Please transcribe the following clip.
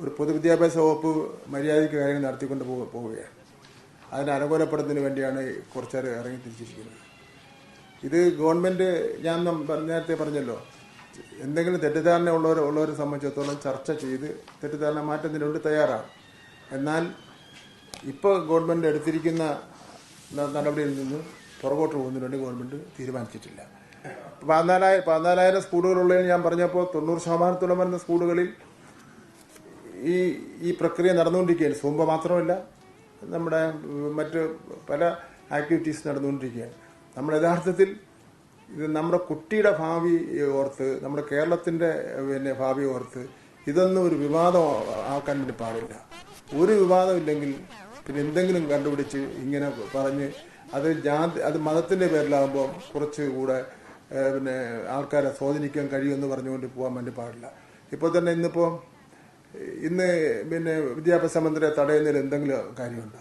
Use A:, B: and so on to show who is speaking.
A: ഒരു പൊതുവിദ്യാഭ്യാസ വകുപ്പ് മര്യാദയ്ക്ക് കാര്യങ്ങൾ നടത്തിക്കൊണ്ട് പോവുകയാണ്. അതിനെ അനുകൂലപ്പെടുന്നതിന് വേണ്ടിയാണ് കുറച്ചേറെ ഇറങ്ങി തിരിച്ചിരിക്കുന്നത്. ഇത് ഗവൺമെന്റ് ഞാൻ നേരത്തെ പറഞ്ഞല്ലോ എന്തെങ്കിലും തെറ്റിദ്ധാരണ ഉള്ളവർ ഉള്ളവരെ സംബന്ധിച്ചിടത്തോളം ചർച്ച ചെയ്ത് തെറ്റിദ്ധാരണ മാറ്റുന്നതിന് വേണ്ടി തയ്യാറാണ്. എന്നാൽ ഇപ്പോൾ ഗവൺമെന്റ് എടുത്തിരിക്കുന്ന നടപടിയിൽ നിന്ന് പുറകോട്ട് പോകുന്നതിന് വേണ്ടി ഗവൺമെന്റ് തീരുമാനിച്ചിട്ടില്ല. പതിനാലായിരം പതിനാലായിരം സ്കൂളുകളുള്ളതിൽ ഞാൻ പറഞ്ഞപ്പോൾ തൊണ്ണൂറ് ശതമാനത്തോളം വരുന്ന സ്കൂളുകളിൽ ഈ ഈ പ്രക്രിയ നടന്നുകൊണ്ടിരിക്കുകയാണ്. സൂമ്പ മാത്രമല്ല നമ്മുടെ മറ്റ് പല ആക്ടിവിറ്റീസ് നടന്നുകൊണ്ടിരിക്കുകയാണ്. നമ്മൾ യഥാർത്ഥത്തിൽ ഇത് നമ്മുടെ കുട്ടിയുടെ ഭാവി ഓർത്ത് നമ്മുടെ കേരളത്തിന്റെ പിന്നെ ഭാവി ഓർത്ത് ഇതൊന്നും ഒരു വിവാദം ആക്കാൻ വേണ്ടി പാടില്ല. ഒരു വിവാദം ഇല്ലെങ്കിൽ പിന്നെ എന്തെങ്കിലും കണ്ടുപിടിച്ച് ഇങ്ങനെ പറഞ്ഞ് അത് ജാതി അത് മതത്തിന്റെ പേരിലാകുമ്പോൾ കുറച്ച് കൂടെ പിന്നെ ആൾക്കാരെ സ്വാധീനിക്കാൻ കഴിയുമെന്ന് പറഞ്ഞുകൊണ്ട് പോകാൻ വേണ്ടി പാടില്ല. ഇപ്പോൾ തന്നെ ഇന്നിപ്പോൾ ഇന്ന് പിന്നെ വിദ്യാഭ്യാസ മന്ത്രിയെ തടയുന്നതിൽ എന്തെങ്കിലും കാര്യമുണ്ടോ?